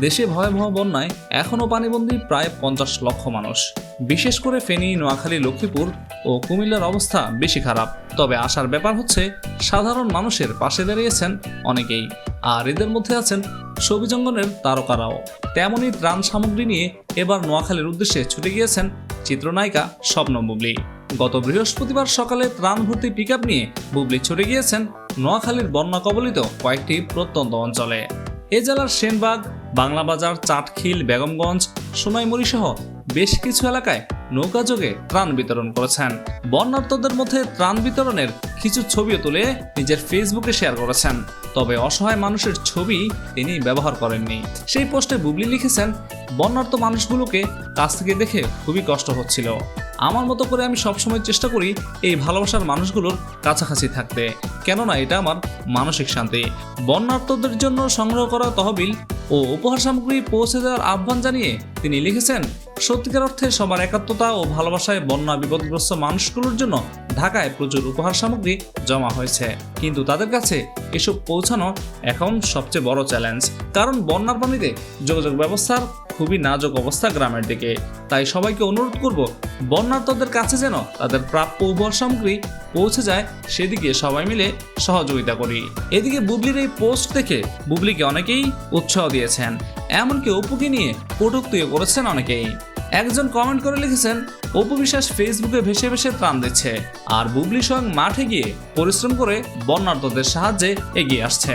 দেশে ভয়াবহ বন্যায় এখনও পানিবন্দী প্রায় পঞ্চাশ লক্ষ মানুষ। বিশেষ করে ফেনী, নোয়াখালী, লক্ষ্মীপুর ও কুমিল্লার অবস্থা বেশি খারাপ। তবে আসার ব্যাপার হচ্ছে, সাধারণ মানুষের পাশে দাঁড়িয়েছেন অনেকেই। আর এদের মধ্যে আছেন ছবিজঙ্গনের তারকারাও। তেমনই ত্রাণ সামগ্রী নিয়ে এবার নোয়াখালীর উদ্দেশ্যে ছুটে গিয়েছেন চিত্রনায়িকা স্বপ্ন বুবলি। গত বৃহস্পতিবার সকালে ত্রাণ ভর্তি পিক নিয়ে বুবলি ছুটে গিয়েছেন নোয়াখালীর বন্যা কবলিত কয়েকটি প্রত্যন্ত অঞ্চলে। এ জেলার সেনবাগ বাংলাবাজার চাটখিল বেগমগঞ্জ সোনাইমুড়ি সহ বেশ কিছু এলাকায় নৌকাযোগে ত্রাণ বিতরণ করেছেন। বন্যার্তদের মধ্যে ত্রাণ বিতরণের কিছু ছবিও তুলে নিজের ফেসবুকে শেয়ার করেছেন। তবে অসহায় মানুষের ছবি তিনি ব্যবহার করেননি। সেই পোস্টে বুবলি লিখেছেন, বন্যার্ত মানুষগুলোকে কাছ থেকে দেখে খুবই কষ্ট হচ্ছিল। আমার মতো করে আমি সবসময় চেষ্টা করি এই ভালোবাসার মানুষগুলোর কাছাকাছি থাকতে। কেননা এটা আমার মানসিক শান্তি। বন্যার্তদের জন্য সংগ্রহ করা তহবিল ও উপহার সামগ্রী পৌঁছে দেওয়ার আহ্বান জানিয়ে তিনি লিখেছেন, সত্যিকার অর্থে সবার একাত্মতা ও ভালোবাসায় বন্যা বিপদগ্রস্ত মানুষগুলোর জন্য ঢাকায় প্রচুর উপহার সামগ্রী জমা হয়েছে। কিন্তু তাদের কাছে এসব পৌঁছানো এখন সবচেয়ে বড় চ্যালেঞ্জ কারণ বন্যার পানিতে যোগাযোগ ব্যবস্থার খুবই নাজুক অবস্থা গ্রামের দিকে। তাই সবাইকে অনুরোধ করব, বন্যার্তদের কাছে যেন তাদের প্রাপ্য উপহার সামগ্রী পৌঁছে যায়, সেদিকে সবাই মিলে সহযোগিতা করি। এদিকে বুবলির এই পোস্ট দেখে বুবলিকে অনেকেই উৎসাহ দিয়েছেন। এমনকি অপুকে নিয়ে কটুক্তিও করেছেন অনেকেই। একজন কমেন্ট করে লিখেছেন, অপু বিশ্বাস ফেসবুকে ভেসে ভেসে প্রাণ দিচ্ছে আর বুবলি স্বয়ং মাঠে গিয়ে পরিশ্রম করে বন্যার্তদের সাহায্যে এগিয়ে আসছে।